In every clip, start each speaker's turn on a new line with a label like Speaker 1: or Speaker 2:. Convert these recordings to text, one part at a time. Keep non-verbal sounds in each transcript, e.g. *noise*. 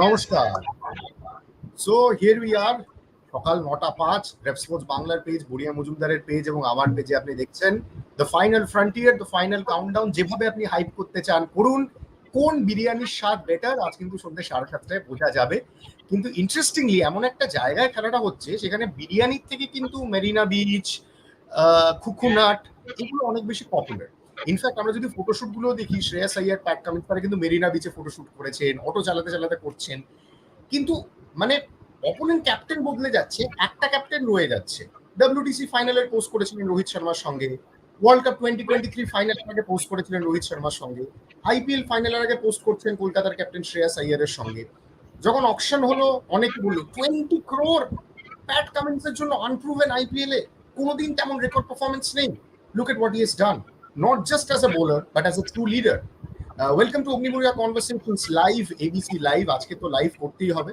Speaker 1: নমস্কার। So here we are সকাল নটা পাঁচ রেপস্পোর্টস বাংলার পেজ বুড়িয়া মজুমদারের পেজ এবং আমার পেজে আপনি দেখছেন the final frontier the final countdown যেভাবে আপনি হাইপ করতে চান, করুন। কোন বিরিয়ানির স্বাদ বেটার আজ কিন্তু সন্ধ্যে সাড়ে সাতটায় বোঝা যাবে। কিন্তু ইন্টারেস্টিংলি এমন একটা জায়গায় খেলাটা হচ্ছে, সেখানে বিরিয়ানির থেকে কিন্তু মেরিনা বিচ খুকুনাট এগুলো অনেক বেশি পপুলার ইনফ্যাক্ট আমরা যদি ফটোশুটগুলো দেখি শ্রেয়াস আইয়ার প্যাট কামিং তারা কিন্তু মেরিনা বিচে ফটোশুট করেছেন অটো চালাতে চালাতে করছেন। কিন্তু মানে অপোনেন্ট ক্যাপ্টেন বদলে যাচ্ছে, একটা ক্যাপ্টেন রয়ে যাচ্ছে। ডাব্লিউডিসি ফাইনালের পোস্ট করেছিলেন রোহিত শর্মার সঙ্গে। World cup twenty twenty three ফাইনালের আগে পোস্ট করেছিলেন রোহিত শর্মার সঙ্গে। আইপিএল ফাইনালের আগে পোস্ট করছেন কলকাতার ক্যাপ্টেন শ্রেয়াস আইয়ারের সঙ্গে। যখন অকশন হলো, অনেকে বলল টোয়েন্টি ক্রোর প্যাট কামিন্সের জন্য আনপ্রুভেন আইপিএল এ কোনোদিন তেমন রেকর্ড পারফরমেন্স নেই। Look at what is done not just as a bowler but as a true leader welcome to অগ্নিমুরিয়া conversations live ABC live আজকে তো লাইভ করতেই হবে।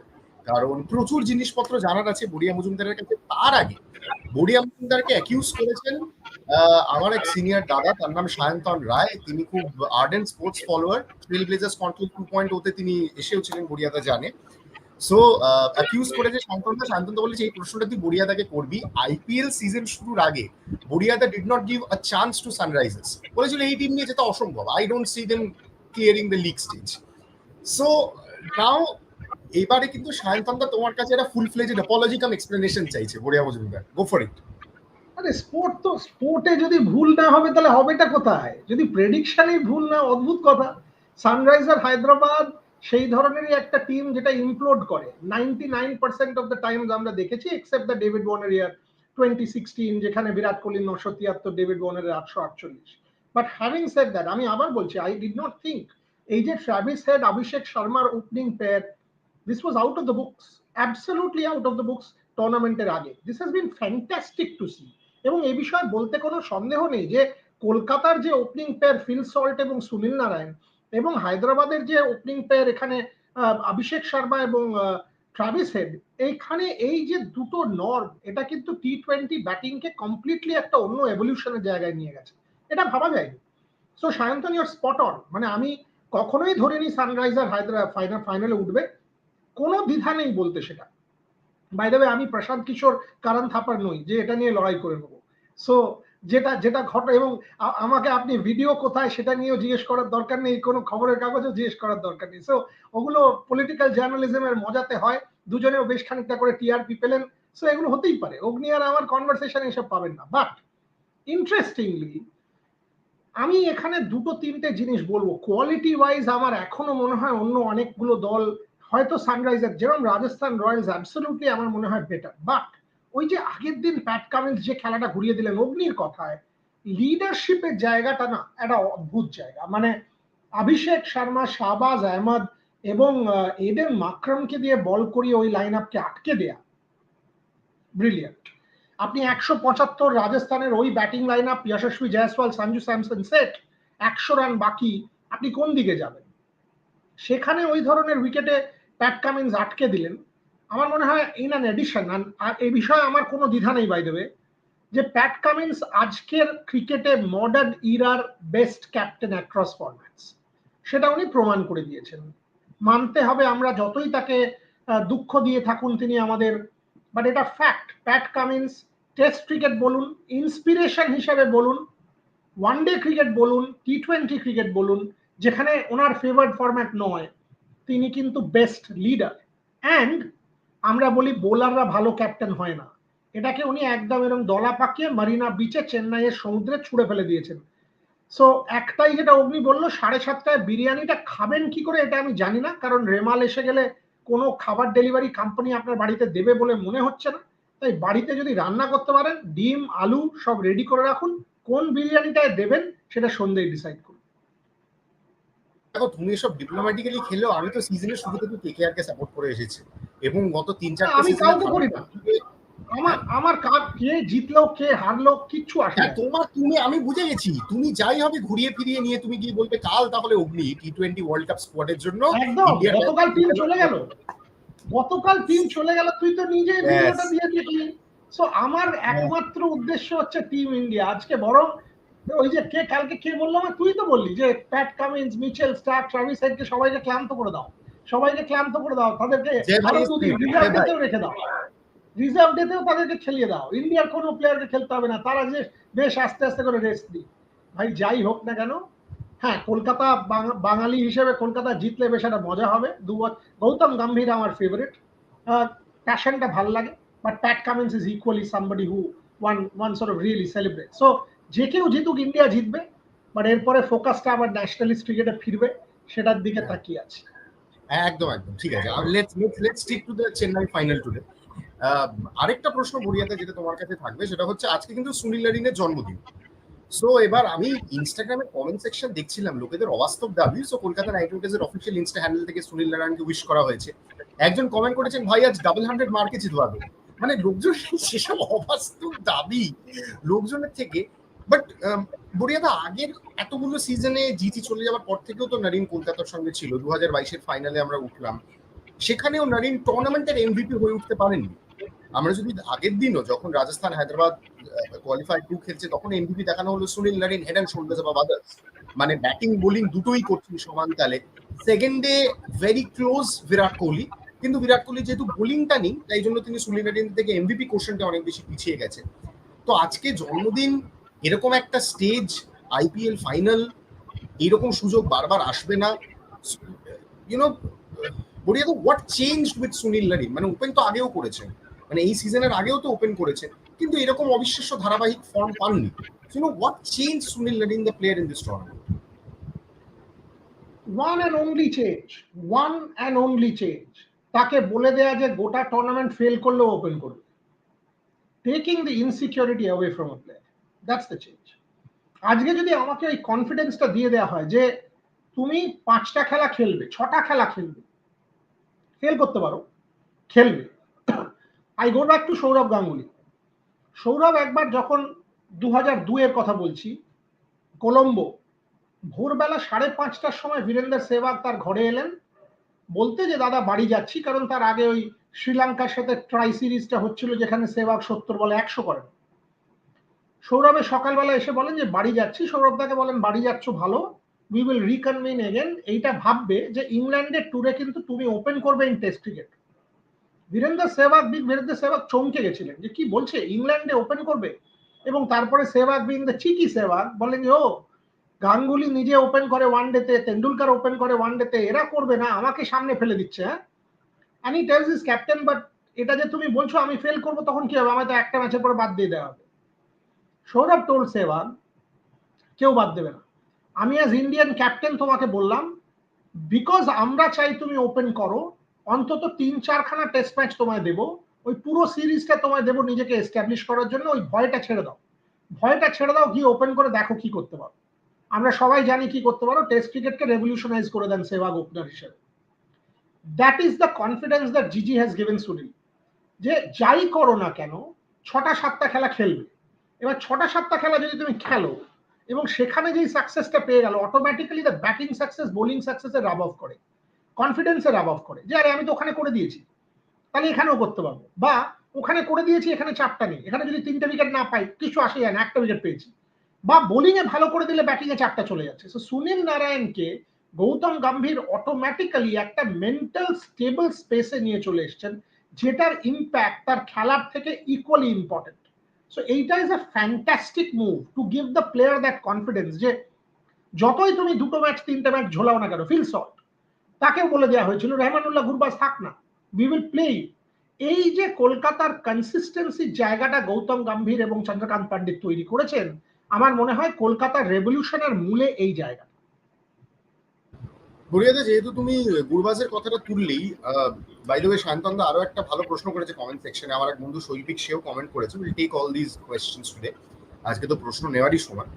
Speaker 1: কারণ প্রচুর জিনিসপত্র জানার আছে বড়িয়া মজুমদারের কাছে। তার আগে বড়িয়া মজুমদারকে অ্যাকিউজ করেছেন আমার এক সিনিয়র দাদা, তার নাম সায়ন্তন রায়। তিনি খুব ardent sports follower Trail Blazers control two point ওতে তিনি এসেও ছিলেন বড়িয়াদা জানে। সো অ্যাকিউজ করেছে শান্তনদা শান্তনদা বলেছে, এই প্রশ্নটা তুই বড়িয়াদাকে করবি। আইপিএল সিজন শুরুর আগে বড়িয়াদা did not give a chance to Sunrisers বলেছিল, এই টিম নিয়ে যেতে অসম্ভব। I don't see them clearing the league stage so now এবারে কিন্তু সায়ন্তনদা তোমার কাছে একটা full fledged apology cum explanation চাইছে, Boria Majumdar. Go for it
Speaker 2: আরে স্পোর্ট তো স্পোর্টে যদি ভুল না হবে, তাহলে হবেটা কোথায়? যদি প্রেডিকশনই ভুল না, অদ্ভুত কথা। সানরাইজার হায়দ্রাবাদ সেই ধরনেরই একটা টিম যেটা ইমপ্লোড করে। Ninety nine percent of the times আমরা দেখেছি এক্সেপ্ট দ্য ডেভিড ওয়ানের ইয়ার টোয়েন্টি সিক্সটিন যেখানে বিরাট কোহলি নশো তিয়াত্তর ডেভিড ওয়ানের আটশো আটচল্লিশ। বাট হ্যাভিং সেড দ্যাট আমি আবার বলছি আই ডিড নট থিঙ্ক এই যে ট্রাভিস হেড অভিষেক শর্মার opening pair this was out of the books absolutely out of the books টুর্নামেন্টের আগে। This has been fantastic to see এবং এই বিষয়ে বলতে কোনো সন্দেহ নেই যে, কলকাতার যে ওপেনিং পেয়ার ফিল সল্ট এবং সুনীল নারায়ণ এবং হায়দ্রাবাদের যে ওপেনিং পেয়ার এখানে অভিষেক শর্মা এবং ট্রাভিস হেড এইখানে এই যে দুটো নর্ম এটা কিন্তু টি টোয়েন্টি ব্যাটিংকে কমপ্লিটলি একটা অন্য এভলিউশনের জায়গায় নিয়ে গেছে। এটা ভাবা যায়নি। So Sayantan your spot on মানে আমি কখনোই ধরিনি সানরাইজার হায়দ্রাবাদ ফাইনাল ফাইনালে উঠবে। কোনো দ্বিধা নেই বলতে সেটা। বাই আমি প্রশান্ত কিশোর, কারণ থাপার নই, যে এটা নিয়ে লড়াই করে নেব। সো যেটা যেটা ঘটে এবং আমাকে আপনি ভিডিও কোথায় সেটা নিয়েও জিজ্ঞেস করার দরকার নেই, কোনো খবরের কাগজও জিজ্ঞেস করার দরকার নেই। সো ওগুলো পলিটিক্যাল জার্নালিজমের মজাতে হয়, দুজনেও বেশ খানিকটা করে টিআরপি পেলেন। সো এগুলো হতেই পারে। অগ্নি আর আমার কনভারসেশন এসব পাবেন না। বাট ইন্টারেস্টিংলি আমি এখানে দুটো তিনটে জিনিস বলব। কোয়ালিটি ওয়াইজ আমার এখনও মনে হয় অন্য অনেকগুলো দল, হয়তো সানরাইজার যেরকম রাজস্থান রয়্যালস অ্যাবসলুটলি আমার মনে হয় বেটার বাট ওই যে আগের দিন প্যাট কামিন্স যে খেলাটা ঘুরিয়ে দিলেন অগ্নির কথায় লিডারশিপের জায়গাটা না একটা অদ্ভুত জায়গা। মানে অভিষেক শর্মা, শাহবাজ আহমদ এবং এডেন মাকরমকে দিয়ে বল করিয়ে ওই লাইন আপকে আটকে দেয়া। ব্রিলিয়ান্ট আপনি একশো পঁচাত্তর রাজস্থানের ওই batting line up Yashasvi Jaiswal Sanju Samson set একশো রান বাকি, আপনি কোন দিকে যাবেন? সেখানে ওই ধরনের উইকেটে প্যাট কামিন্স আটকে দিলেন। আমার মনে হয় ইন অ্যান এডিশন আর এই বিষয়ে আমার কোনো দ্বিধা নেই বাই দেবে যে প্যাট কামিন্স আজকের ক্রিকেটে মডার্ন ইরার বেস্ট ক্যাপ্টেন অ্যাক্রস ফরম্যাটস সেটা উনি প্রমাণ করে দিয়েছেন। মানতে হবে আমরা যতই তাকে দুঃখ দিয়ে থাকুন তিনি আমাদের বাট এটা fact Pat Cummins test cricket বলুন ইন্সপিরেশন হিসেবে বলুন ওয়ান ডে ক্রিকেট বলুন টি টোয়েন্টি ক্রিকেট বলুন, যেখানে ওনার ফেভার্ড ফরম্যাট নয়, তিনি কিন্তু বেস্ট লিডার অ্যান্ড আমরা বলি বোলাররা ভালো ক্যাপ্টেন হয় না। এটাকে উনি একদম এরকম দলা পাকিয়ে মারিনা বিচে চেন্নাইয়ের সমুদ্রে ছুড়ে ফেলে দিয়েছেন। সো একটাই যেটা অগ্নি বলল, সাড়ে সাতটায় বিরিয়ানিটা খাবেন কি করে এটা আমি জানি না, কারণ রেমাল এসে গেলে কোনো খাবার ডেলিভারি কোম্পানি আপনার বাড়িতে দেবে বলে মনে হচ্ছে না। তাই বাড়িতে যদি রান্না করতে পারেন, ডিম, আলু সব রেডি করে রাখুন, কোন বিরিয়ানিটায় দেবেন সেটা সন্ধ্যেই ডিসাইড করুন।
Speaker 1: দেখো তুমি এসব ডিপ্লোম্যাটিক্যালি খেলেও আমি তো সিজনের শুরু থেকে কেকেআর কে সাপোর্ট করে এসেছি। এবং গত তিন চারটে
Speaker 2: আমি কাউকে করি না। আমার আমার কাজ কে জিতলো কে হারলো কিচ্ছু আসে
Speaker 1: হ্যাঁ তোমার তুমি আমি বুঝে গেছি। তুমি যাই হবে ঘুরিয়ে ফিরিয়ে নিয়ে তুমি গিয়ে বলবে কাল তাহলে Agni T twenty world cup স্কোয়াডের জন্য
Speaker 2: গতকাল টিম চলে গেল। গতকাল টিম চলে গেল তুই তো নিজে ভিডিওটা দিয়ে সো আমার একমাত্র উদ্দেশ্য হচ্ছে টিম ইন্ডিয়া আজকে বরং ওই যে কে কালকে কে বললাম তুই তো বললি যে Pat Cummins Mitchell Starc Travis হেডকে সবাইকে ক্লান্ত করে দাও। সবাইকে ক্লান্ত করে দাও তাদেরকে আরও দুদিন রিজার্ভ ডেতেও রেখে দাও। রিজার্ভ ডেতেও তাদেরকে খেলিয়ে দাও। ইন্ডিয়ার কোনো প্লেয়ারকে খেলতে হবে না। তারা যে বেশ আস্তে আস্তে করে রেস্ট দিই ভাই যাই হোক না কেন হ্যাঁ কলকাতা বাঙালি হিসেবে কলকাতা জিতলে বেশ একটা মজা হবে। দুবার গৌতম গম্ভীর আমার ফেভারিট প্যাশনটা ভালো লাগে but Pat Cummins is equally somebody who one one sort of really celebrate so যে কেউ জিতুক ইন্ডিয়া জিতবে বাট এরপরে ফোকাসটা আবার ন্যাশনালিস্ট ক্রিকেটে ফিরবে সেটার দিকে তাকিয়ে আছে।
Speaker 1: একদম একদম ঠিক আছে। আর let's let's let's stick to the Chennai final today আরেকটা প্রশ্ন বরিয়াতে যেটা তোমার কাছে থাকবে সেটা হচ্ছে আজকে কিন্তু সুনীল লারিনের জন্মদিন। সো এবার আমি ইনস্টাগ্রামে কমেন্ট সেকশন দেখছিলাম লোকেদের অবাস্তব দাবি সো কলকাতা নাইট রাইডার্সের অফিসিয়াল ইনস্টা হ্যান্ডেল থেকে সুনীল নারায়ণকে উইশ করা হয়েছে। একজন কমেন্ট করেছেন ভাই আজ ডাবল হান্ড্রেড মার্কে জিতবাবে মানে লোকজন সেসব অবাস্তব দাবি। লোকজনের থেকে বাট বরিয়াদা আগের এতগুলো সিজনে জিটি চলে যাওয়ার পর থেকেও তো নরিন কলকাতার সঙ্গে ছিল। দু হাজার বাইশের ফাইনালে আমরা উঠলাম। সেখানেও নরিন টুর্নামেন্টের এমভিপি হয়ে উঠতে পারেননি। আমরা যদি আগের দিনও যখন রাজস্থান, হায়দ্রাবাদ কোয়ালিফাই টু খেলছে, তখন এমভিপি দেখানো হলো Sunil, Narine head and shoulders of others মানে ব্যাটিং বোলিং দুটোই করছেন সমান তালে সেকেন্ডে ভেরি ক্লোজ বিরাট কোহলি। কিন্তু বিরাট কোহলি যেহেতু বোলিংটা নেই, তাই জন্য তিনি সুনীল, নারিন থেকে এমভিপি কোশ্চেনটা অনেক বেশি পিছিয়ে গেছে। তো আজকে জন্মদিন এরকম একটা স্টেজ আইপিএল ফাইনাল এইরকম সুযোগ বারবার আসবে না। You know Boria what change with Sunil Narine মানে ওপেন তো আগেও করেছেন। মানে এই সিজনের আগেও তো ওপেন করেছেন। কিন্তু এরকম অবিশ্বাস্য ধারাবাহিক ফর্ম পাননি। You know what change Sunil Narine the player in this tournament
Speaker 2: one and only change one and only change তাকে বলে দেয়া যে গোটা টুর্নামেন্ট ফেল করলেও ওপেন করবে। Taking the insecurity away from a player that's the change আজকে যদি আমাকে ওই কনফিডেন্সটা দিয়ে দেওয়া হয় যে তুমি পাঁচটা খেলা খেলবে, ছটা খেলা খেলবে ফেল করতে পারো, খেলবে। I go back to Sourav Ganguly Sourav একবার যখন দু হাজার দুয়ের কথা বলছি কলম্বো ভোরবেলা সাড়ে পাঁচটার সময় বীরেন্দ্র সেহবাগ তার ঘরে এলেন। বলতে যে, দাদা, বাড়ি যাচ্ছি। কারণ তার আগে ওই শ্রীলঙ্কার সাথে ট্রাই সিরিজটা হচ্ছিল যেখানে সেহবাগ সত্তর বলে একশো করেন। সৌরভে সকালবেলা এসে বলেন যে, বাড়ি যাচ্ছি। সৌরভ তাকে বলেন, বাড়ি যাচ্ছ ভালো। উই উইল রিকনভিন এগেন এইটা ভাববে যে, ইংল্যান্ডের ট্যুরে কিন্তু তুমি ওপেন করবে in test cricket Virender Sehwag, big Virender Sehwag চমকে গেছিলেন যে, কি বলছে? ইংল্যান্ডে ওপেন করবে? এবং তারপরে Sehwag being the cheeky Sehwag বলেন যে, ও, গাঙ্গুলি নিজে ওপেন করে ওয়ান ডেতে তেন্ডুলকার ওপেন করে ওয়ান ডেতে এরা করবে না, আমাকে সামনে ফেলে দিচ্ছে হ্যাঁ? And tells is captain but এটা যে তুমি বলছো, আমি ফেল করব, তখন কি হবে? আমায় তো একটা ম্যাচের পরে বাদ দিয়ে দেওয়া হবে। সৌরভ টোল সেহবাগ কেউ বাদ দেবে না। আমি অ্যাজ ইন্ডিয়ান ক্যাপ্টেন তোমাকে বললাম বিকজ আমরা চাই তুমি ওপেন করো, অন্তত তিন চারখানা টেস্ট ম্যাচ তোমায় দেবো, ওই পুরো সিরিজটা তোমায় দেবো নিজেকে এস্টাবলিশ করার জন্য, ওই ভয়টা ছেড়ে দাও। ভয়টা ছেড়ে দাও, গিয়ে ওপেন করে দেখো কি করতে পারো। আমরা সবাই জানি কি করতে পারো টেস্ট ক্রিকেটকে রেভলিউশনাইজ করে দেন সেভাগ ওপেনার হিসেবে। That is the confidence that GG has given Sunil যে যাই করো না কেন, ছটা সাতটা খেলা খেলবে। এবার ছটা সাতটা খেলা যদি তুমি খেলো, এবং সেখানে যেই সাকসেসটা পেয়ে গেল automatically the batting success bowling সাকসেসের rub off করে কনফিডেন্সের রাব অফ করে, যে আরে আমি তো ওখানে করে দিয়েছি, তাহলে এখানেও করতে পারব। বা ওখানে করে দিয়েছি, এখানে চাপটা নেই, এখানে যদি তিনটে উইকেট না পাই, কিছু আসে যায় না, একটা উইকেট পেয়েছি। বা বোলিং এ ভালো করে দিলে ব্যাটিং এ চারটা চলে যাচ্ছে। সো সুনীল নারায়ণকে গৌতম গম্ভীর অটোমেটিক্যালি একটা মেন্টাল স্টেবল স্পেসে নিয়ে চলে এসছেন, যেটার ইম্প্যাক্ট তার খেলার থেকে ইকুয়ালি ইম্পর্টেন্ট সো এইটা is a fantastic move to give the player that confidence যে যতই তুমি দুটো ম্যাচ তিনটে ম্যাচ ঝোলাও না কেন ফিল শর্ট তাকেও বলে দেওয়া হয়েছিল, রহমানুল্লাহ গুরবাজ থাক না। উই উইল প্লে এই যে কলকাতার কনসিস্টেন্সির জায়গাটা গৌতম গম্ভীর এবং চন্দ্রকান্ত পান্ডিত তৈরি করেছেন, আমার মনে হয় কলকাতার রেভলিউশনের মূলে এই জায়গা
Speaker 1: বরিয়াদা যেহেতু তুমি গুরবাজের কথাটা তুললেই বাই দ্য ওয়ে শান্তন্দা আরও একটা ভালো প্রশ্ন করেছে কমেন্ট সেকশনে আমার এক বন্ধু শৈল্পিক, সেও কমেন্ট করেছে। Will take all this questions today আজকে তো প্রশ্ন নেওয়ারই সময়।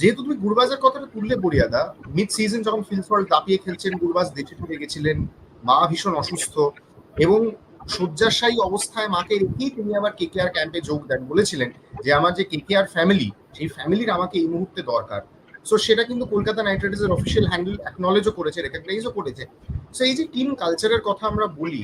Speaker 1: যেহেতু তুমি গুরবাজের কথাটা তুললে বরিয়াদা মিড সিজন যখন ফিলফল দাপিয়ে খেলছেন, গুরবাজ দেশে ফিরে গেছিলেন, মা ভীষণ অসুস্থ এবং শয্যাশায়ী অবস্থায় মাকে রেখেই তিনি আবার কেকেআর ক্যাম্পে যোগ দেন বলেছিলেন যে, আমার যে কেকেআর ফ্যামিলি সেই ফ্যামিলির আমাকে এই মুহূর্তে দরকার। সো সেটা কিন্তু কলকাতা নাইট রাইডার্সের অফিসিয়াল হ্যান্ডেল অ্যাকনলেজও করেছে রেকগনাইজও করেছে। সো এই যে টিম কালচারের কথা আমরা বলি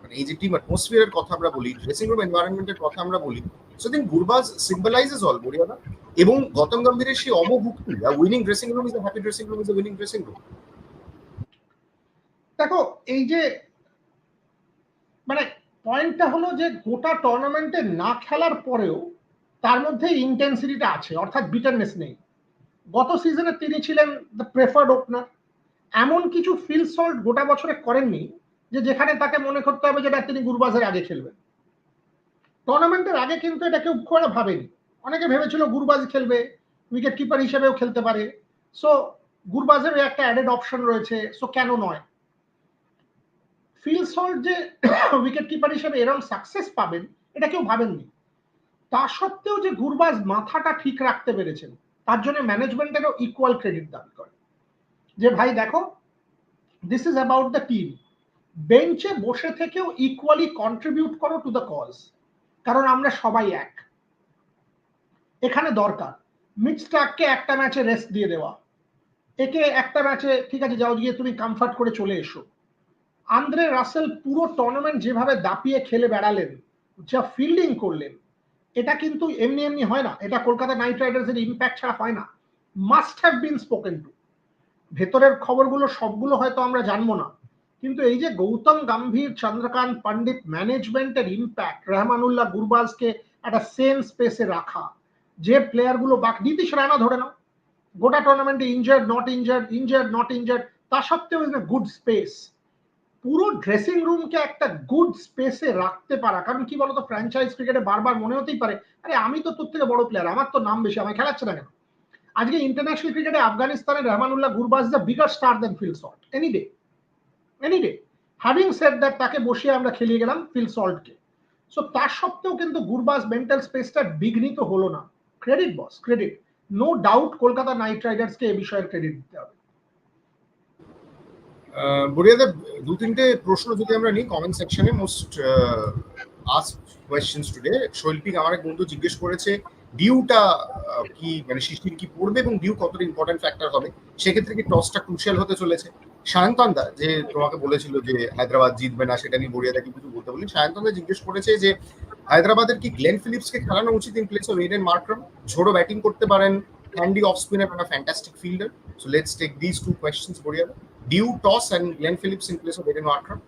Speaker 1: মানে এই যে টিম অ্যাটমসফিয়ারের কথা আমরা বলি ড্রেসিং রুম এনভায়রনমেন্টের কথা আমরা বলি সো দিন গুরবাজ সিম্বলাইজেস অল বড়িয়াদা। এবং গৌতম গম্ভীরের সেই অবভুক্তি winning dressing room is happy dressing room is winning dressing room
Speaker 2: দেখো, এই যে মানে পয়েন্টটা হলো যে গোটা টুর্নামেন্টে না খেলার পরেও তার মধ্যে ইন্টেন্সিটিটা আছে, অর্থাৎ বিটারনেস নেই। গত সিজনে তিনি ছিলেন দ্য প্রেফার্ড ওপেনার এমন কিছু ফিল সল্ট গোটা বছরে করেননি, যে যেখানে তাকে মনে করতে হবে যেটা তিনি গুরবাজের আগে খেলবেন। টুর্নামেন্টের আগে কিন্তু এটা কেউ খুব একটা ভাবেনি। অনেকে ভেবেছিল গুরবাজ খেলবে উইকেট কিপার হিসেবেও খেলতে পারে। সো গুরবাজেরও একটা অ্যাডেড অপশন রয়েছে সো কেন নয়? ফিল সল্ট যে *coughs* উইকেট কিপার হিসেবে এরকম সাকসেস পাবেন, এটা কেউ ভাবেননি। তা সত্ত্বেও যে গুরবাজ মাথাটা ঠিক রাখতে পেরেছেন, তার জন্য ম্যানেজমেন্টেরও ইকুয়াল ক্রেডিট দাবি করে। যে ভাই দেখো this is about the team বেঞ্চে বসে থেকেও ইকুয়ালি কন্ট্রিবিউট করো টু দ্য কজ কারণ আমরা সবাই এক। এখানে দরকার মিক্সটাককে একটা ম্যাচে রেস্ট দিয়ে দেওয়া। একে একটা ম্যাচে ঠিক আছে, যাও, গিয়ে তুমি কমফর্ট করে চলে এসো। আন্দ্রে রাসেল পুরো টুর্নামেন্ট যেভাবে দাপিয়ে খেলে বেড়ালেন, যা ফিল্ডিং করলেন এটা কিন্তু এমনি এমনি হয় না। এটা কলকাতা নাইট রাইডার্সের ইম্প্যাক্ট ছাড়া হয় না। Must have been spoken to ভেতরের খবরগুলো সবগুলো হয়তো আমরা জানব না। কিন্তু এই যে গৌতম গম্ভীর, চন্দ্রকান্ত পণ্ডিত ম্যানেজমেন্টের ইম্প্যাক্ট রহমানুল্লাহ গুরবাজকে একটা সেম স্পেসে রাখা, যে প্লেয়ারগুলো বাক নীতিশ রানা ধরে নাও। গোটা টুর্নামেন্টে injured not injured injured not injured তা সত্ত্বেও ইজ গুড স্পেস পুরো ড্রেসিং রুমকে একটা গুড স্পেসে রাখতে পারা। কারণ কি বলতো ফ্র্যাঞ্চাইজ ক্রিকেটে বারবার মনে হতেই পারে, আরে আমি তো তোর থেকে বড় প্লেয়ার আমার তো নাম বেশি, আমায় খেলাচ্ছে না কেন? আজকে ইন্টারন্যাশনাল ক্রিকেটে আফগানিস্তানের Rahmanullah Gurbaz the bigger star than Phil Salt any day any day having set that তাকে বসিয়ে আমরা খেলিয়ে গেলাম ফিল সল্টকে সো তার সত্ত্বেও কিন্তু গুরবাজ মেন্টাল স্পেসটা বিঘ্নিত হলো না। Credit boss credit no doubt Kolkata Knight রাইডার্সকে এ বিষয়ের ক্রেডিট দিতে হবে।
Speaker 1: বড়িয়াদা, দু তিনটে প্রশ্ন যদি আমরা নিই কমেন্ট সেকশনে মোস্ট আস্ক কোয়েশ্চেন্স টুডে শৈল্পিক আমার এক বন্ধু জিজ্ঞেস করেছে ডিউটা কি মানে শিশির কি পড়বে এবং ডিউ কতটা ইম্পর্টেন্ট ফ্যাক্টর হবে? সেক্ষেত্রে কি টসটা ক্রুশিয়াল হতে চলেছে? সায়ন্তন্দা যে তোমাকে বলেছিল যে হায়দ্রাবাদ জিতবে না, সেটা নিয়ে বড়িয়াদা কিছু বলতে বলি। সায়ন্তন্দা জিজ্ঞেস করেছে যে, হায়দ্রাবাদের কি গ্লেন ফিলিপসকে খেলানো উচিত in place of Aiden Markram ঝোড়ো ব্যাটিং করতে পারেন handy off spinner fantastic fielder so let's So, let's to these two Dew, Toss, and Glenn Phillips in place of Aiden Markram.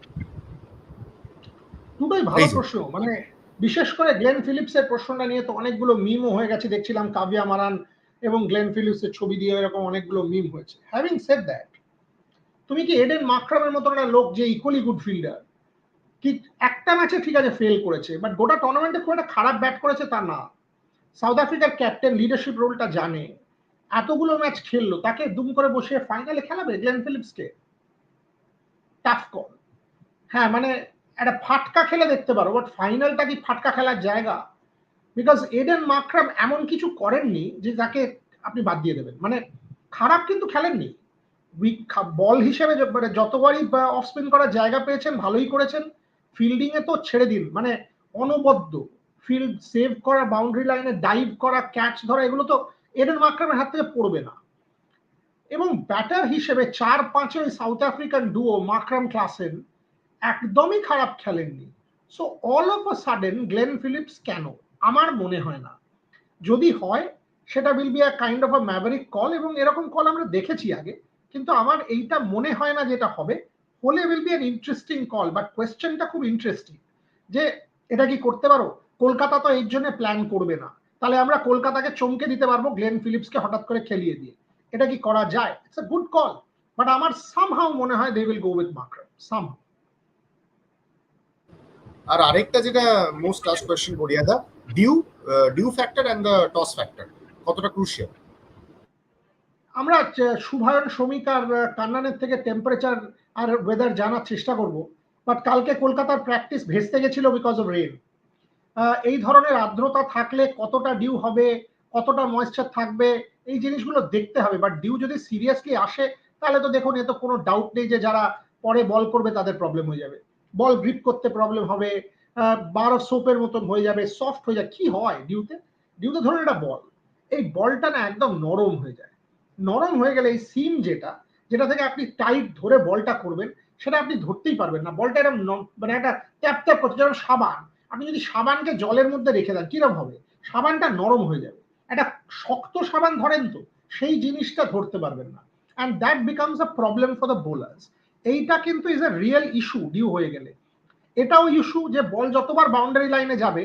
Speaker 2: দুটোই ভালো প্রশ্ন। মানে বিশেষ করে গ্লেন ফিলিপস এর প্রশ্নটা নিয়ে তো অনেকগুলো মিমও হয়ে গেছে দেখছিলাম কাবিয়া মারান এবং গ্লেন ফিলিপস এর ছবি দিয়ে এরকম অনেকগুলো মিম হয়েছে। হ্যাভিং সেড দ্যাট তুমি কি এডেন মাকরামের মতো একটা লোক যে ইকুয়ালি গুড ফিল্ডার কি একটা ম্যাচে ঠিক আছে ফেল করেছে বাট গোটা টুর্নামেন্টে খুব একটা খারাপ ব্যাট করেছে তা না। সাউথ আফ্রিকার ক্যাপ্টেন লিডারশিপ রোলটা জানে। এতগুলো ম্যাচ খেললো, তাকে দুম করে বসে ফাইনালে খেলাবে গ্লেন ফিলিপসকে? টাফ কল হ্যাঁ মানে একটা ফাটকা খেলে দেখতে পারো বাট ফাইনালটা কি ফাটকা খেলার জায়গা? বিকজ এডেন মাকরাম এমন কিছু করেননি যে তাকে আপনি বাদ দিয়ে দেবেন। মানে খারাপ কিন্তু খেলেননি। উইক বল হিসেবে মানে যতবারই অফ স্পিন করার জায়গা পেয়েছেন, ভালোই করেছেন। ফিল্ডিং এ তো ছেড়ে দিন মানে অনবদ্য। ফিল্ড সেভ করা বাউন্ডারি লাইনে ডাইভ করা ক্যাচ ধরা, এগুলো তো এডেন মাকরামের হাত থেকে পড়বে না। এবং ব্যাটার হিসেবে চার পাঁচে ওই South African duo Markram Klaasen একদমই খারাপ খেলেননি। So all of a sudden Glenn Phillips কেন? আমার মনে হয় না। যদি হয়, সেটা will be a kind of a maverick call এবং এরকম কল আমরা দেখেছি আগে, কিন্তু আমার এইটা মনে হয় না যেটা হবে। হলে will be an interesting call but কোয়েশ্চেনটা খুব ইন্টারেস্টিং যে, এটা কি করতে পারো? কলকাতা তো এর জন্য প্ল্যান করবে না। তাহলে আমরা কলকাতাকে চমকে দিতে পারব গ্লেন ফিলিপসকে হঠাৎ করে খেলিয়ে দিয়ে। এটা কি করা যায়? It's a good call but আমার সামহাও মনে হয় they will go with Markram somehow
Speaker 1: আর আরেকটা যেটা most last question বড়িয়াদা dew dew factor and the toss factor কতটা ক্রুশিয়াল
Speaker 2: আমরা শুভায়ন শ্রমিক আর কান্নানের থেকে টেম্পারেচার আর ওয়েদার জানার চেষ্টা করব বাট কালকে কলকাতার প্র্যাকটিস ভেস্তে গেছিল বিকজ অফ রেন এই ধরনের আর্দ্রতা থাকলে কতটা ডিউ হবে, কতটা ময়েশ্চার থাকবে, এই জিনিসগুলো দেখতে হবে। বাট ডিউ যদি সিরিয়াসলি আসে, তাহলে তো দেখুন, এ তো কোনো ডাউট নেই যে যারা পরে বল করবে, তাদের প্রবলেম হয়ে যাবে। বল গ্রিপ করতে প্রবলেম হবে বার সোপের মতন হয়ে যাবে সফট হয়ে যায় কি হয় ডিউতে ডিউতে ধরুন একটা বল এই বলটা না একদম নরম হয়ে যায়। নরম হয়ে গেলে এই সিম যেটা যেটা থেকে আপনি টাইট ধরে বলটা করবেন, সেটা আপনি ধরতেই পারবেন না। বলটা এরকম মানে একটা ট্যাপ ট্যাপ করছে, যেমন সাবান। আপনি যদি সাবানকে জলের মধ্যে রেখে দেন, কিরম হবে? সাবানটা নরম হয়ে যাবে। একটা শক্ত সাবান ধরেন তো, সেই জিনিসটা ধরতে পারবেন না। And that becomes a problem for the bowlers এইটা কিন্তু is a real issue dew হয়ে গেলে। এটাও ইস্যু যে বল যতবার বাউন্ডারি লাইনে যাবে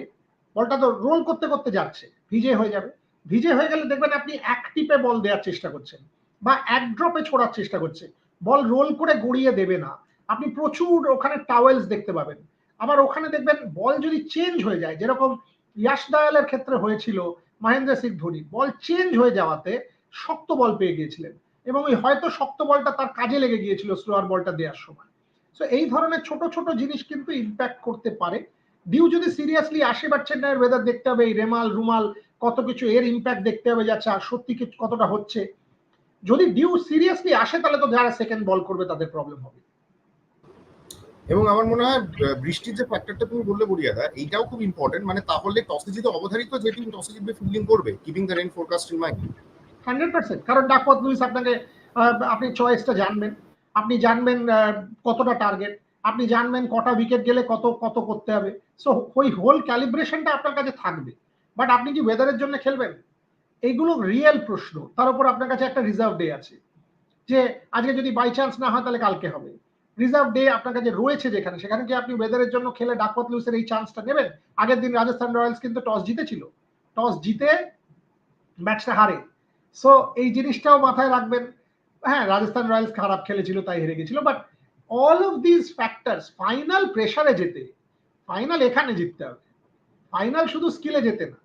Speaker 2: বলটা তো রোল করতে করতে যাচ্ছে, ভিজে হয়ে যাবে। ভিজে হয়ে গেলে দেখবেন আপনি এক টিপে বল দেওয়ার চেষ্টা করছেন, বা এক ড্রপে ছোড়ার চেষ্টা করছে বল রোল করে গড়িয়ে দেবে না। আপনি প্রচুর ওখানে টাওয়েলস দেখতে পাবেন। আবার ওখানে দেখবেন বল যদি চেঞ্জ হয়ে যায়, যেরকম ইয়াশ দয়ালের ক্ষেত্রে হয়েছিল মহেন্দ্র সিং ধোনি, বল চেঞ্জ হয়ে যাওয়াতে শক্ত বল পেয়ে গিয়েছিলেন এবং ওই হয়তো শক্ত বলটা তার কাজে লেগে গিয়েছিল স্লোয়ার বলটা দেওয়ার সময়। সো এই ধরনের ছোট ছোট জিনিস কিন্তু ইম্প্যাক্ট করতে পারে। ডিউ যদি সিরিয়াসলি আসে বা চেন্নাইয়ের ওয়েদার দেখতে হবে, এই রেমাল, রুমাল, কত কিছু এর ইম্প্যাক্ট দেখতে হবে যাচ্ছে আর সত্যি কতটা হচ্ছে? যদি ডিউ সিরিয়াসলি আসে, তাহলে তো যারা সেকেন্ড বল করবে, তাদের প্রবলেম হবে।
Speaker 1: এবং আমার মনে হয় বৃষ্টির যে ফ্যাক্টরটা তুমি বললে বড়িয়াদা এইটাও খুব ইম্পর্টেন্ট মানে তাহলে টসে জিতে অবধারিত যে টিম টসে জিতবে ফিল্ডিং করবে keeping the rain forecast in mind
Speaker 2: hundred percent কারণ ডাকপথ লুইস আপনাকে আপনি চয়েসটা জানবেন। আপনি জানবেন কতটা টার্গেট আপনি জানবেন কটা উইকেট গেলে কত কত করতে হবে। সো ওই হোল ক্যালিব্রেশনটা আপনার কাছে থাকবে। বাট আপনি কি ওয়েদারের জন্য খেলবেন? এইগুলো রিয়েল প্রশ্ন। তার উপর আপনার কাছে একটা রিজার্ভ ডে আছে। যে আজকে যদি বাই চান্স না হয়, তাহলে কালকে হবে। রিজার্ভ ডে আপনার কাছে রয়েছে যেখানে, সেখানে কি আপনি ওয়েদারের জন্য খেলে ডাকপথ লুইসের এই চান্সটা নেবেন? আগের দিন রাজস্থান রয়্যালস কিন্তু টস জিতেছিল। টস জিতে ম্যাচটা হারে। সো এই জিনিসটাও মাথায় রাখবেন। হ্যাঁ রাজস্থান রয়্যালস খারাপ খেলেছিল, তাই হেরে গেছিল but all of this factors final প্রেশারে যেতে ফাইনাল এখানে জিততে হবে। ফাইনাল শুধু স্কিলে যেতে না।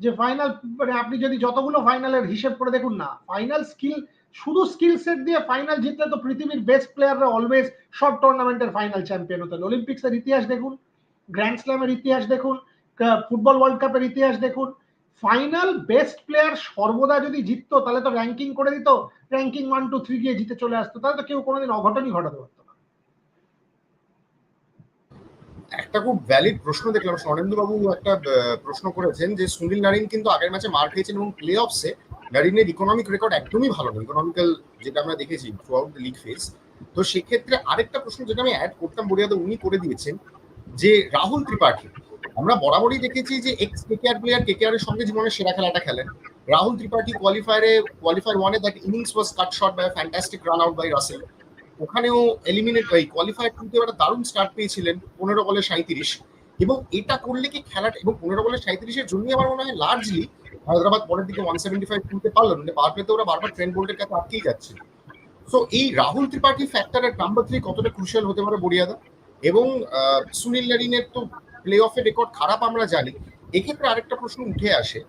Speaker 2: যে ফাইনাল মানে আপনি যদি যতগুলো ফাইনালের হিসেব করে দেখুন না ফাইনাল স্কিল শুধু স্কিল সেট দিয়ে ফাইনাল জিতলে তো পৃথিবীর বেস্ট প্লেয়াররা অলওয়েজ সব টুর্নামেন্টের ফাইনাল চ্যাম্পিয়ন হতেন। অলিম্পিক্সের ইতিহাস দেখুন গ্র্যান্ড স্ল্যামের ইতিহাস দেখুন ফুটবল ওয়ার্ল্ড কাপের ইতিহাস দেখুন। ফাইনাল বেস্ট প্লেয়ার সর্বদা যদি জিততো, তাহলে তো র্যাঙ্কিং করে দিত র্যাঙ্কিং ওয়ান টু থ্রি গিয়ে জিতে চলে আসতো। তাহলে তো কেউ কোনোদিন অঘটনই ঘটাতে পারতো না।
Speaker 1: একটা খুব ভ্যালিড প্রশ্ন দেখলাম। স্বর্ণেন্দু বাবু একটা প্রশ্ন করেছেন যে সুনীল নারিন কিন্তু আগের ম্যাচে মার খেয়েছেন এবং প্লে অফসে নারিনের ইকোনমিক রেকর্ড একদমই ভালো নয়। ইকোনমিক্যাল যেটা আমরা দেখেছি throughout the league phase তো সেক্ষেত্রে আরেকটা প্রশ্ন যেটা আমি অ্যাড করতাম বড়িয়াদা, উনি করে দিয়েছেন যে রাহুল ত্রিপাঠী, আমরা বরাবরই দেখেছি যে এক্স কেকেআর প্লেয়ার কেকেআর এর সঙ্গে জীবনের সেরা খেলাটা খেলেন। রাহুল ত্রিপাঠী কোয়ালিফায়ারে কোয়ালিফায়ার ওয়ানে that innings was cut shot by fantastic run out by Russell ওখানেও এলিমিনেট কোয়ালিফায়ার টুতে একটা দারুণ স্টার্ট পেয়েছিলেন, পনেরো বলে সাঁত্রিশ এবং এটা করলে কি খেলাটা, এবং পনেরো বলে সাঁত্রিশের জন্যই আমার মনে হয় লার্জলি হায়দ্রাবাদ পরের দিকে ওয়ান সেভেন্টি ফাইভ তুলতে পারল পাওয়ার প্লেতে ওরা বারবার ট্রেন বোল্টের কাছে আটকেই যাচ্ছে। সো এই রাহুল ত্রিপাঠী ফ্যাক্টরের নাম্বার থ্রি কতটা ক্রুশিয়াল হতে পারে বড়িয়াদা? এবং সুনীল নারিনের তো প্লে অফের রেকর্ড খারাপ আমরা জানি। এক্ষেত্রে আরেকটা প্রশ্ন উঠে আসে।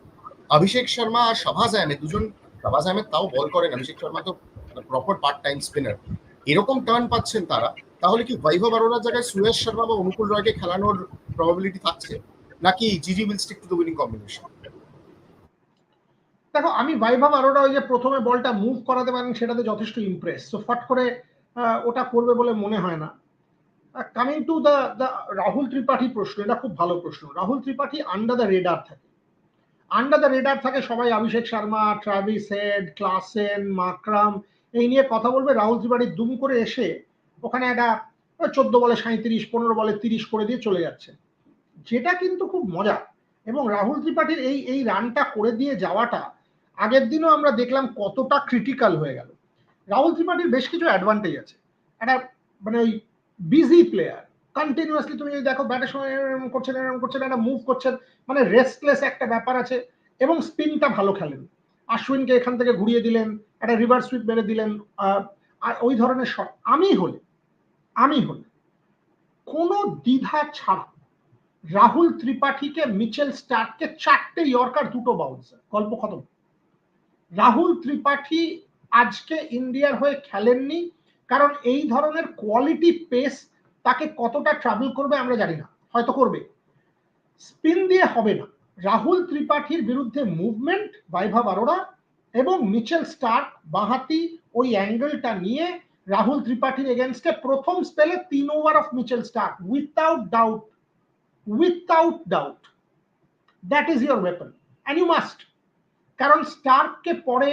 Speaker 1: অভিষেক শর্মা আর শাবাজ আহমেদ দুজন শাবাজ আহমেদ তাও বল করেন, অভিষেক শর্মা তো প্রপার পার্ট টাইম স্পিনার এরকম টার্ন পাচ্ছেন তারা। তাহলে কি বৈভব আরোরার জায়গায় সুয়েশ শর্মা বা অনুকূল রয়কে খেলানোর প্রবাবিলিটি থাকছে? নাকি GG will stick to the winning combination
Speaker 2: দেখো, আমি ভাইভাব আরোটা ওই যে প্রথমে বলটা মুভ করাতে পারেন, সেটাতে যথেষ্ট ইমপ্রেস তো ফট করে ওটা করবে বলে মনে হয় না। Coming to the the Rahul Tripathi প্রশ্ন, এটা খুব ভালো প্রশ্ন। Rahul Tripathi under the radar থাকে। আন্ডার দ্য রেডার থাকে সবাই Abhishek Sharma Travis Head Klaasen Markram, এই নিয়ে কথা বলবে। রাহুল ত্রিপাঠী দুম করে এসে ওখানে একটা চোদ্দ বলে সাঁত্রিশ পনেরো বলে তিরিশ করে দিয়ে চলে যাচ্ছে। যেটা কিন্তু খুব মজা। এবং রাহুল ত্রিপাঠীর এই এই রানটা করে দিয়ে যাওয়াটা, আগের দিনও আমরা দেখলাম কতটা ক্রিটিক্যাল হয়ে গেল। রাহুল ত্রিপাঠীর বেশ কিছু অ্যাডভান্টেজ আছে। একটা মানে ওই বিজি প্লেয়ার কন্টিনিউয়াসলি তুমি যদি দেখো, ব্যাটের সময় এরম করছেন এরম করছেন, একটা মুভ করছেন মানে রেস্টলেস একটা ব্যাপার আছে। এবং স্পিনটা ভালো খেলেন। আশ্বিনকে এখান থেকে ঘুরিয়ে দিলেন, একটা রিভার্স সুইপ মেরে দিলেন। আর ওই ধরনের শট আমি হলে আমি হলে কোনো দ্বিধা ছাড়া রাহুল ত্রিপাঠীকে, মিচেল স্টার্ককে, চারটে ইয়র্কার দুটো বাউন্সার গল্প খতম। রাহুল ত্রিপাঠী আজকে ইন্ডিয়ার হয়ে খেলেননি, কারণ এই ধরনের কোয়ালিটি পেস তাকে কতটা ট্রাভেল করবে আমরা জানি না, হয়তো করবে। স্পিন দিয়ে হবে না। রাহুল ত্রিপাঠীর বিরুদ্ধে মুভমেন্ট বৈভব আরোরা এবং মিচেল স্টার্ক, বাহাতি ওই অ্যাঙ্গেলটা নিয়ে রাহুল ত্রিপাঠীর এগেনস্টে প্রথম স্পেলে তিন over of Mitchell Starc without doubt without doubt that is your weapon and you must কারণ স্টার্ককে পরে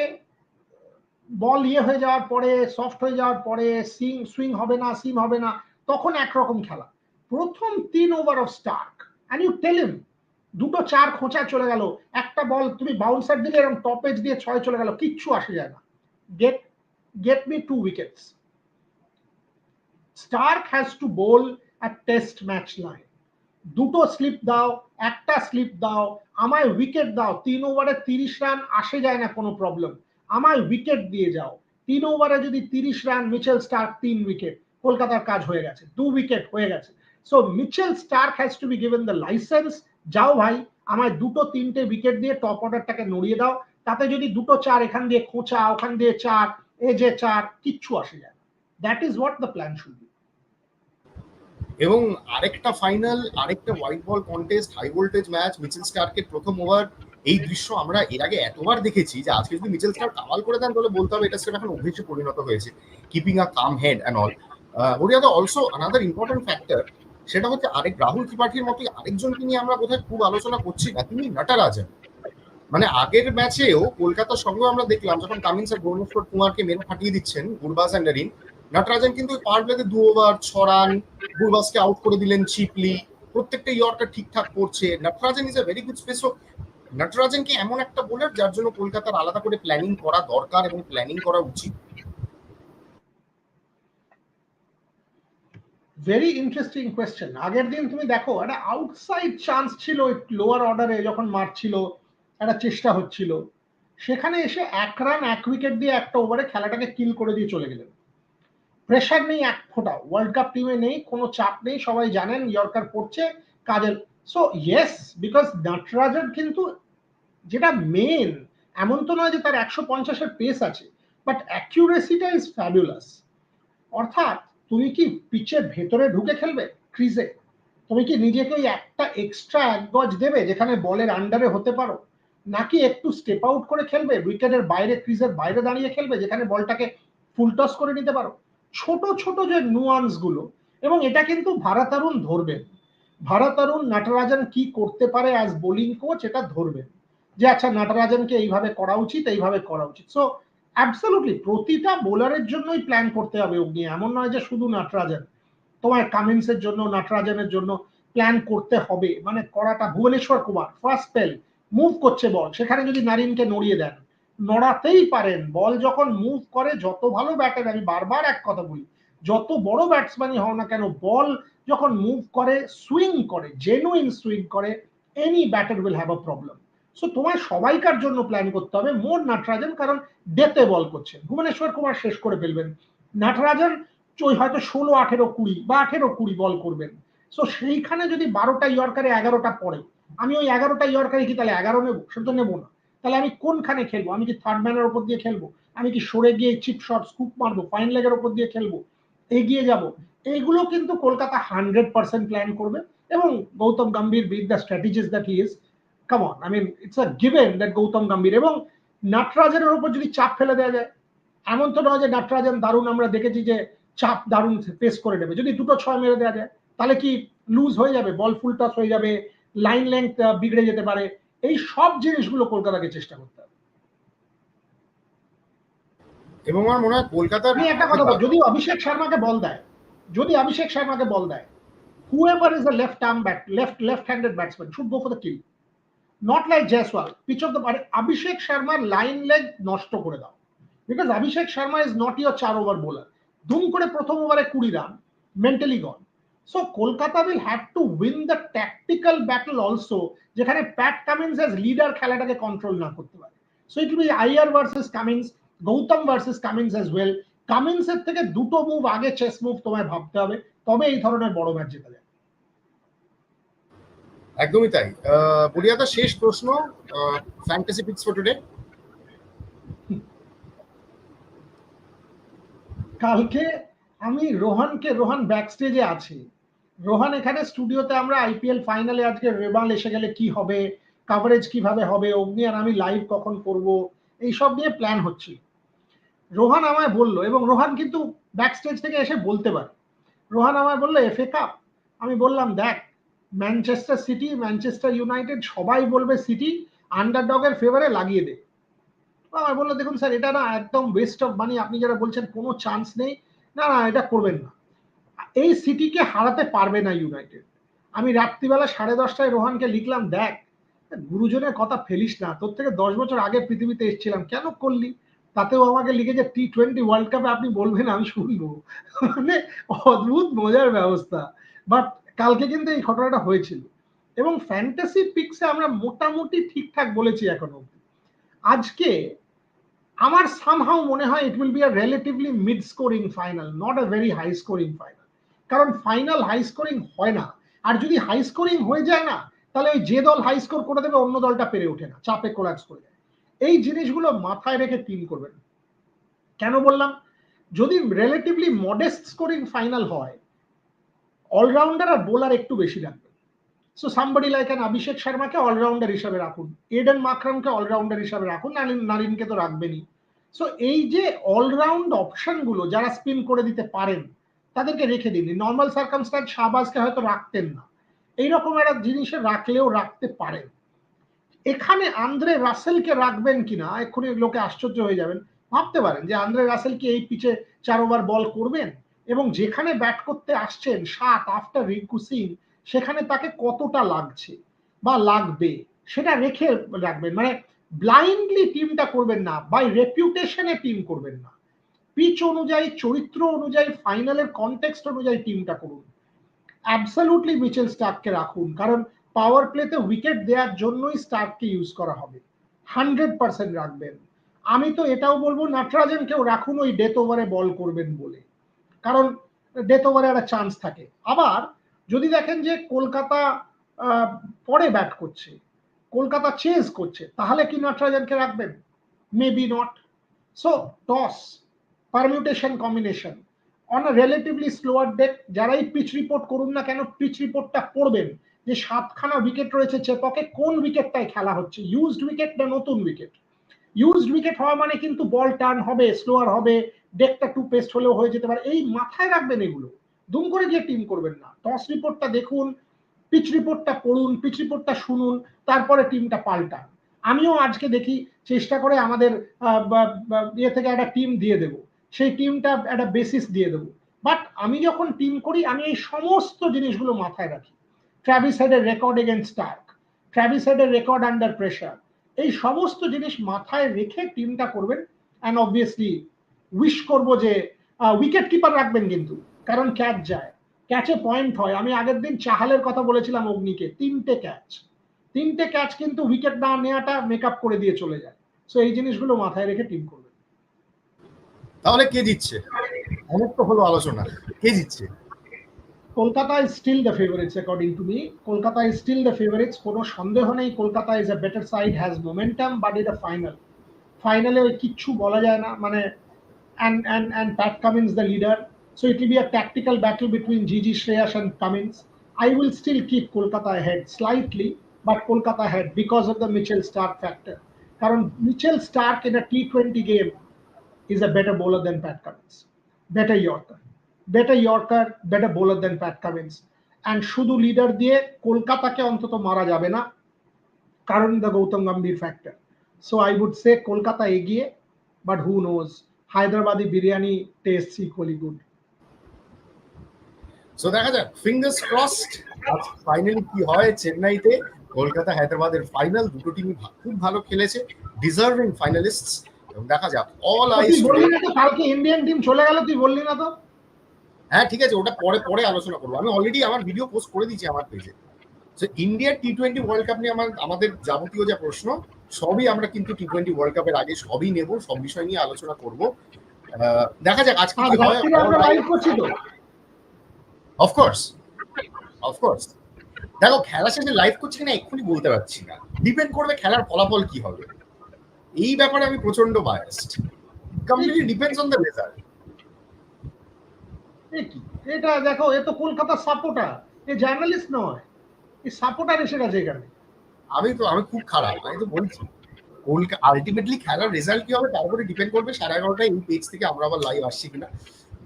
Speaker 2: বল ইয়ে হয়ে যাওয়ার পরে সফট হয়ে যাওয়ার পরে সিং সুইং হবে না সিম হবে না, তখন একরকম খেলা। প্রথম তিন over of Starc and you tell him দুটো চার খোঁচা চলে গেল, একটা বল তুমি বাউন্সার দিলে এরকম টপেজ দিয়ে ছয় চলে গেল, কিচ্ছু আসে যায় না। Get get me two wickets Starc has to bowl at test match line দুটো স্লিপ দাও, একটা স্লিপ দাও, আমায় উইকেট দাও। তিন ওভারে তিরিশ রান আসে যায় না কোনো প্রবলেম আমায় উইকেট দিয়ে যাও। তিন ওভারে যদি তিরিশ রান মিচেল স্টার্ক তিন উইকেট কলকাতার কাজ হয়ে গেছে, দু উইকেট হয়ে গেছে। So Mitchell Starc has to be given the licence যাও ভাই, আমায় দুটো তিনটে উইকেট দিয়ে টপ অর্ডারটাকে নড়িয়ে দাও। তাতে যদি দুটো চার এখান দিয়ে খোঁচা, ওখান দিয়ে চার, এ যে চার, কিচ্ছু আসে যায় that is what the plan should be
Speaker 1: এবং আরেকটা ফাইনাল আরেকটা white ball contest high voltage match Mitchell স্টার্কের প্রথম ওভার এই দৃশ্য আমরা এর আগে এতবার দেখেছি যে আজকে যদি মিচেল স্টার কামাল করে দেন তাহলে বলতে হবে এটা সেটা এখন অভ্যেসে পরিণত হয়েছে keeping a calm head and all ওরিয়াদা also another important factor সেটা হচ্ছে আরেক রাহুল ত্রিপাঠীর মতোই আরেকজনকে নিয়ে আমরা বোধহয় খুব আলোচনা করছি না, তিনি নটরাজন। মানে আগের ম্যাচেও কলকাতার সঙ্গেও আমরা দেখলাম যখন কামিন্স আর ভুবনেশ্বর কুমারকে মেরে ফাটিয়ে দিচ্ছেন গুরবাজ অ্যান্ড নারিন নটরাজন কিন্তু পাওয়ার প্লেতে দু ওভার ছ রান আউট করে দিলেন চিপলি প্রত্যেকটা ইয়র্কার ঠিকঠাক করছে। Natarajan is a very good space কি এমন একটা বোলার যার জন্য কলকাতার আলাদা করে প্ল্যানিং করা দরকার এবং প্ল্যানিং করা উচিত।
Speaker 2: ভেরি ইন্টারেস্টিং কোয়েশ্চেন আগের দিন তুমি দেখো, একটা আউটসাইড চান্স ছিল লোয়ার অর্ডারে যখন মারছিল, একটা চেষ্টা হচ্ছিল। সেখানে এসে এক রান এক উইকেট দিয়ে একটা ওভারে খেলাটাকে কিল করে দিয়ে চলে গেলেন। প্রেশার নেই এক ফোঁটা। ওয়ার্ল্ড কাপ টিমে নেই, কোনো চাপ নেই, সবাই জানেন ইয়র্কার পড়ছে কাজের। সো ইয়েস বিকজ নটরাজন কিন্তু যেটা মেন এমন তো নয় যে তার একশো পঞ্চাশের পেস আছে বাট অ্যাকিউরেসিটা ইজ ফ্যাবুলাস অর্থাৎ, তুমি কি পিচের ভেতরে ঢুকে খেলবে ক্রিজে তুমি কি নিজেকে ওই একটা এক্সট্রা এক গজ দেবে যেখানে বলের আন্ডারে হতে পারো? নাকি একটু স্টেপ আউট করে খেলবে উইকেটের বাইরে ক্রিজের বাইরে দাঁড়িয়ে খেলবে, যেখানে বলটাকে ফুল টস করে নিতে পারো? ছোট ছোট যে নুয়ান্সগুলো, এবং এটা কিন্তু ভারতারুণ ধরবেন ভারতারুণ নাটরাজন কি করতে পারে অ্যাজ বোলিং কোচ এটা ধরবেন যে আচ্ছা নাটরাজনকে এইভাবে করা উচিত, এইভাবে করা উচিত। সো অ্যাবসলুটলি প্রতিটা বোলারের জন্যই প্ল্যান করতে হবে অগ্নি। এমন নয় যে শুধু নাটরাজন। তোমার কামিন্সের জন্য, নাটরাজনের জন্য প্ল্যান করতে হবে। মানে করাটা Bhuvneshwar Kumar first spell move করছে বল সেখানে যদি নারিনকে নড়িয়ে দেন। নড়াতেই পারেন। বল যখন মুভ করে, যত ভালো ব্যাটার আমি বারবার এক কথা বলি, যত বড় ব্যাটসম্যানই হও না কেন, বল যখন মুভ করে সুইং করে জেনুইন সুইং করে any batter will have a problem so তোমার সবাইকার জন্য প্ল্যান করতে হবে, মোর নাটরাজন, কারণ ডেতে বল করছে। ভুবনেশ্বর কুমার শেষ করে ফেলবেন। নাটরাজন, ওই হয়তো ষোলো, আঠেরো, কুড়ি বা আঠেরো, কুড়ি বল করবেন। সো সেইখানে যদি বারোটা ইয়র্কারে এগারোটা পড়ে, আমি ওই এগারোটা ইয়র্কারে কি তাহলে এগারো নেব? সেটা তো নেব না। তাহলে আমি কোনখানে খেলব? আমি কি থার্ড ম্যানের ওপর দিয়ে খেলব? আমি কি সরে গিয়ে চিপ শট স্কুপ মারবো? ফাইন লেগের ওপর দিয়ে খেলব? এগিয়ে যাব? এইগুলো কিন্তু কলকাতা হান্ড্রেড পার্সেন্ট প্ল্যান করবে এবং Gautam Gambhir with the strategies that is come on I mean it's a given that Gautam Gambhir এবং নাটরাজনের উপর যদি চাপ ফেলে দেওয়া যায়, এমন তো নয় যে নাটরাজন দারুণ আমরা দেখেছি যে চাপ দারুণ ফেস করে নেবে। যদি দুটো ছয় মেরে দেওয়া যায়, তাহলে কি লুজ হয়ে যাবে? বল ফুল টস হয়ে যাবে লাইন লেন্থ বিগড়ে যেতে পারে। এই সব জিনিসগুলো কলকাতাকে চেষ্টা করতে হবে।
Speaker 1: এবং আমার মনে হয় কলকাতার
Speaker 2: আমি একটা কথা বল যদি অভিষেক শর্মাকে বল দেয় যদি অভিষেক শর্মাকে বল দেয় whoever is a left arm bat left left handed batsman should go for the kill. Not like Jaiswal pitch of the অভিষেক শর্মার লাইন লেগ নষ্ট করে দাও। Because Abhishek Sharma is not your চার ওভার বোলার ধুম করে প্রথম ওভারে কুড়ি run mentally gone so Kolkata will have to win the tactical battle also যেখানে প্যাট কামিন্স এজ লিডার খেলাটাকে কন্ট্রোল না করতে পারে। So it be Iyer versus Cummins Gautam versus Cummins as well কামিন্সের থেকে দুটো মুভ আগে চেস মুভ তোমায় ভাবতে হবে তবে এই ধরনের বড় ম্যাচ জেতা যায়।
Speaker 1: একদমই তাই। বুড়িয়াদা শেষ প্রশ্ন ফ্যান্টাসি পিক্স ফর টুডে
Speaker 2: কালকে আমি রোহানকে রোহান ব্যাক স্টেজে আছি। রোহান, এখানে স্টুডিওতে আমরা আইপিএল ফাইনালে আজকে রেবাল এসে গেলে কি হবে কাভারেজ কীভাবে হবে, অগ্নি আর আমি লাইভ কখন করব, এইসব নিয়ে প্ল্যান হচ্ছিল রোহান আমায় বলল, এবং রোহান কিন্তু ব্যাক স্টেজ থেকে এসে বলতে পারে। রোহান আমায় বলল এফএ কাপ আমি বললাম, দেখ ম্যানচেস্টার সিটি ম্যানচেস্টার ইউনাইটেড সবাই বলবে সিটি আন্ডারডগের ফেভারে লাগিয়ে দে। আমার বলল, দেখুন স্যার এটা না একদম ওয়েস্ট অফ মানি আপনি যারা বলছেন, কোনো চান্স নেই। না না, এটা করবেন না। এই সিটিকে হারাতে পারবে না ইউনাইটেড। আমি রাত্রিবেলা সাড়ে দশটায় রোহানকে লিখলাম, দেখ, গুরুজনের কথা ফেলিস না। তোর থেকে দশ বছর আগে পৃথিবীতে এসেছিলাম। কেন করলি? তাতেও আমাকে লিখেছে টি টোয়েন্টি ওয়ার্ল্ড কাপে আপনি বলবেন, আমি শুনব। *laughs* মানে অদ্ভুত মজার ব্যবস্থা। বাট কালকে কিন্তু এই ঘটনাটা হয়েছিল। এবং ফ্যান্টাসি পিক্সে আমরা মোটামুটি ঠিকঠাক বলেছি এখন অব্দি আজকে আমার সামহাও মনে হয় it will be a relatively mid scoring final not a very high scoring final কারণ ফাইনাল হাই স্কোরিং হয় না। আর যদি হাই স্কোরিং হয়ে যায় না, তাহলে ওই যে দল হাই স্কোর করে দেবে, অন্য দলটা পেরে ওঠে না, চাপে কোলাপস করে যায় এই জিনিসগুলো মাথায় রেখে টিম করবেন। কেন বললাম? যদি রিলেটিভলি মডেস্ট স্কোরিং ফাইনাল হয় অলরাউন্ডার আর বোলার একটু বেশি রাখবেন so somebody like an Abhishek শর্মাকে allrounder হিসাবে রাখুন। এডেন মাকরামকে অলরাউন্ডার হিসাবে রাখুন। নারিন নারিনকে তো রাখবেনই। সো এই যে অলরাউন্ড অপশনগুলো যারা স্পিন করে দিতে পারেন তাদেরকে রেখে দিন নর্মাল সার্কামস্ট্যান্স শাহবাজকে হয়তো রাখতেন না। এইরকম একটা জিনিসে রাখলেও রাখতে পারেন। এখানে আন্দ্রে রাসেলকে রাখবেন কিনা, এক্ষুনি লোকে আশ্চর্য হয়ে যাবেন। ভাবতে পারেন যে আন্দ্রে রাসেল কি এই পিচে চার ওভার বল করবেন? এবং যেখানে ব্যাট করতে আসছেন, সাত আফটার রিঙ্কু সিং, সেখানে তাকে কতটা লাগছে বা লাগবে, সেটা রেখে রাখবেন। মানে ব্লাইন্ডলি টিমটা করবেন না বাই রেপুটেশনে টিম করবেন না। পিচ অনুযায়ী, চরিত্র অনুযায়ী ফাইনালের কনটেক্সট অনুযায়ী টিমটা করুন। অ্যাবসলিউটলি মিচেল স্টার্ককে রাখুন, কারণ পাওয়ার প্লেতে উইকেট দেওয়ার জন্যই স্টার্ককে ইউজ করা হবে। হান্ড্রেড পার্সেন্ট রাখবেন। আমি তো এটাও বলব, নাটরাজনকেও রাখুন ওই ডেথ ওভারে বল করবেন বলে। কারণ ডেথ ওভারে একটা চান্স থাকে। আবার যদি দেখেন যে কলকাতা পরে ব্যাট করছে, কলকাতা চেজ করছে, তাহলে কি নাটরাজনকে রাখবেন? Maybe not so toss permutation combination on relatively slower deck যারাই পিচ রিপোর্ট করুন না কেন পিচ রিপোর্টটা পড়বেন। যে সাতখানা উইকেট রয়েছে চেপকে কোন উইকেটটাই খেলা হচ্ছে? ইউজড উইকেট না নতুন উইকেট ইউজড উইকেট হওয়া মানে কিন্তু বল টার্ন হবে স্লোয়ার হবে ডেকটা টু পেস্ট হলেও হয়ে যেতে পারে। এই মাথায় রাখবেন এগুলো। দুম করে গিয়ে টিম করবেন না। টস রিপোর্টটা দেখুন পিচ রিপোর্টটা পড়ুন পিচ রিপোর্টটা শুনুন, তারপরে টিমটা পাল্টান। আমিও আজকে দেখি, চেষ্টা করে আমাদের ইয়ে থেকে একটা টিম দিয়ে দেবো। সেই টিমটা একটা বেসিস দিয়ে দেবো। বাট আমি যখন টিম করি, আমি এই সমস্ত জিনিসগুলো মাথায় রাখি। ট্র্যাভিস হেডের রেকর্ড এগেন্স্ট স্টার্ক ট্র্যাভিস হেডের রেকর্ড আন্ডার প্রেশার এই সমস্ত জিনিস মাথায় রেখে টিমটা করবেন। অ্যান্ড অবভিয়াসলি উইশ করব যে উইকেট কিপার রাখবেন কিন্তু। কারণ ক্যাচ যায়। ক্যাচে পয়েন্ট হয়। আমি আগের দিন চাহালের কথা বলেছিলাম অগ্নিকে। তিনটে ক্যাচ তিনটে ক্যাচ কিন্তু উইকেট না নেওয়াটা মেক আপ করে দিয়ে চলে যায়। সো এই জিনিসগুলো মাথায় রেখে টিম করবেন।
Speaker 1: তাহলে কে জিতছে? অনেক তো হলো আলোচনা। কে জিতছে?
Speaker 2: Kolkata is still the favourites according to me Kolkata is still the favourites কোনো সন্দেহ নেই Kolkata is a better side has momentum but এটা ফাইনাল ফাইনালে ওই কিচ্ছু বলা যায় না মানে and and and Pat Cummins the leader so it will be a tactical battle between GG Shreyas and Cummins I will still keep Kolkata head slightly, but Kolkata head because of the Mitchell Starc factor কারণ Mitchell Stark in a T20 game is a better bowler than Pat Cummins. Better Yorker. Better Yorker, better bowler than Pat Cummins. And শুধু leader দিয়ে কলকাতাকে অন্তত মারা যাবে না কারণ the Gautam Gambhir factor so I would say Kolkata এগিয়ে but who knows Hyderabadi biryani taste equally good
Speaker 1: so দেখা যাক ফিঙ্গার্স ক্রসড ফাইনালি কি হয় চেন্নাইতে কলকাতা হায়দ্রাবাদের ফাইনাল দুটো টিমই খুব ভালো খেলেছে ডিজার্ভিং ফাইনালিস্ট এবং দেখা যাক। অল আইস
Speaker 2: কালকে ইন্ডিয়ান টিম চলে গেল তুই বললি না তো?
Speaker 1: হ্যাঁ ঠিক আছে ওটা পরে পরে আলোচনা করব। আমি অলরেডি আমার ভিডিও পোস্ট করে দিয়েছি আমার পেজে সো ইন্ডিয়ার টি টোয়েন্টি ওয়ার্ল্ড কাপ নিয়ে আমার আমাদের যাবতীয় যা প্রশ্ন সবই আমরা কিন্তু টি টোয়েন্টি ওয়ার্ল্ড কাপের আগে সবই নেব সব বিষয় নিয়ে আলোচনা করব। দেখা যাক আজকে কি হয়। অফকোর্স অফকোর্স দেখো খেলা শেষে লাইভ করছি কিনা এক্ষুনি বলতে পারছি না। ডিপেন্ড করবে খেলার ফলাফল কি হবে। এই ব্যাপারে আমি প্রচণ্ড biased completely depends on the result
Speaker 2: এটা দেখো এ তো কলকাতার সাপোর্টার এ জার্নালিস্ট নয়। এই সাপোর্টার এসে গেছে এখানে।
Speaker 1: আমি তো আমি খুব খারাপ আমি তো বলছি। কলকাতা আলটিমেটলি খেলার রেজাল্ট কি হবে তার উপরে ডিপেন্ড করবে সাড়ে এগারোটায় এই পেজ থেকে আমরা আবার লাইভ আসছি কিনা।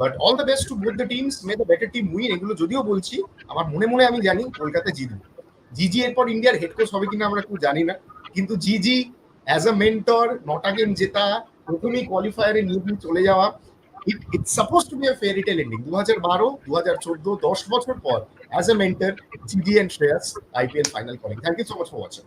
Speaker 1: But all the best to both the teams may the better team win এগুলো যদিও বলছি আমার মনে মনে আমি জানি কলকাতা জিতবে। জিজি এরপর ইন্ডিয়ার হেড কোচ হবে কিনা আমরা খুব জানি না। কিন্তু জিজি অ্যাজ আ মেন্টর নটা গেম জেতা, প্রথমেই কোয়ালিফায়ারে নিয়ে চলে যাওয়া। It it's suppose to be a fairy tale ending দু হাজার বারো দু হাজার চোদ্দ, দশ বছর পর as a mentor GD and Shreyas IPL final করেন thank you so much for watching